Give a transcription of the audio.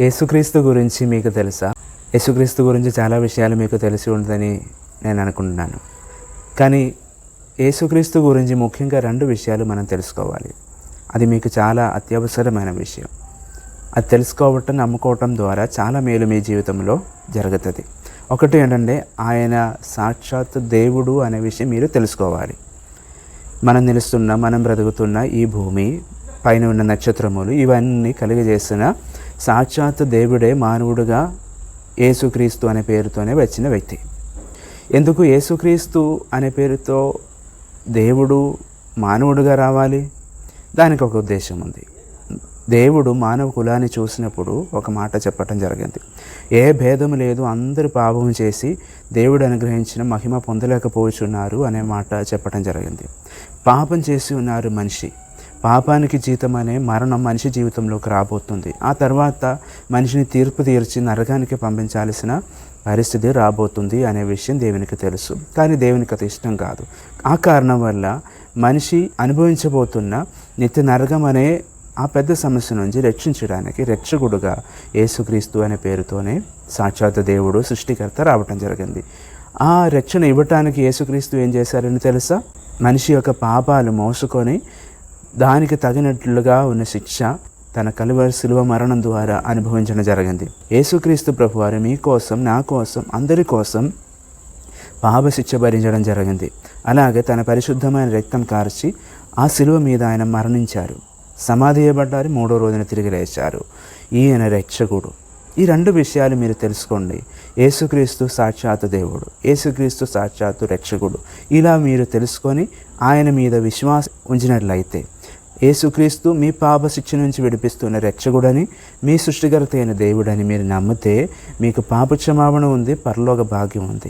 యేసుక్రీస్తు గురించి మీకు తెలుసా? యేసుక్రీస్తు గురించి చాలా విషయాలు మీకు తెలిసి ఉంటుందని నేను అనుకుంటున్నాను. కానీ యేసుక్రీస్తు గురించి ముఖ్యంగా రెండు విషయాలు మనం తెలుసుకోవాలి. అది మీకు చాలా అత్యవసరమైన విషయం. అది తెలుసుకోవటం నమ్ముకోవటం ద్వారా చాలా మేలు మీ జీవితంలో జరుగుతుంది. ఒకటి ఏంటంటే ఆయన సాక్షాత్ దేవుడు అనే విషయం మీరు తెలుసుకోవాలి. మనం నిలుస్తున్న మనం బ్రతుకుతున్న ఈ భూమి పైన ఉన్న నక్షత్రములు ఇవన్నీ కలిగజేసిన సాక్షాత్ దేవుడే మానవుడుగా యేసుక్రీస్తు అనే పేరుతోనే వచ్చిన వ్యక్తి. ఎందుకు యేసుక్రీస్తు అనే పేరుతో దేవుడు మానవుడుగా రావాలి? దానికి ఒక ఉద్దేశం ఉంది. దేవుడు మానవ కులాన్ని చూసినప్పుడు ఒక మాట చెప్పటం జరిగింది. ఏ భేదం లేదు అందరూ పాపం చేసి దేవుడు అనుగ్రహించిన మహిమ పొందలేకపోతున్నారు అనే మాట చెప్పటం జరిగింది. పాపం చేసి ఉన్నారు మనిషి. పాపానికి జీతం అనే మరణం మనిషి జీవితంలోకి రాబోతుంది. ఆ తర్వాత మనిషిని తీర్పు తీర్చి నరకానికి పంపించాల్సిన పరిస్థితి రాబోతుంది అనే విషయం దేవునికి తెలుసు. కానీ దేవునికి అది ఇష్టం కాదు. ఆ కారణం వల్ల మనిషి అనుభవించబోతున్న నిత్య నరకం అనే ఆ పెద్ద సమస్య నుంచి రక్షించడానికి రక్షకుడుగా యేసుక్రీస్తు అనే పేరుతోనే సాక్షాత్ దేవుడు సృష్టికర్త రావటం జరిగింది. ఆ రక్షణ ఇవ్వటానికి యేసుక్రీస్తు ఏం చేశారని తెలుసా? మనిషి యొక్క పాపాలు మోసుకొని దానికి తగినట్లుగా ఉన్న శిక్ష తన కలువరి శిలువ మరణం ద్వారా అనుభవించడం జరిగింది. యేసుక్రీస్తు ప్రభువారు మీ కోసం నా కోసం అందరి కోసం పాప శిక్ష భరించడం జరిగింది. అలాగే తన పరిశుద్ధమైన రక్తం కార్చి ఆ శిలువ మీద ఆయన మరణించారు. సమాధి చేయబడ్డారు. మూడో రోజున తిరిగి లేచారు. ఈయన రక్షకుడు. ఈ రెండు విషయాలు మీరు తెలుసుకోండి. యేసుక్రీస్తు సాక్షాత్ దేవుడు యేసుక్రీస్తు సాక్షాత్తు రక్షకుడు. ఇలా మీరు తెలుసుకొని ఆయన మీద విశ్వాసం ఉంచినట్లయితే యేసుక్రీస్తు మీ పాప శిక్ష నుంచి విడిపిస్తున్న రెచ్చగుడని మీ సృష్టికర్త అయిన దేవుడని మీరు నమ్మితే మీకు పాప క్షమాపణ ఉంది పరలోక భాగ్యం ఉంది.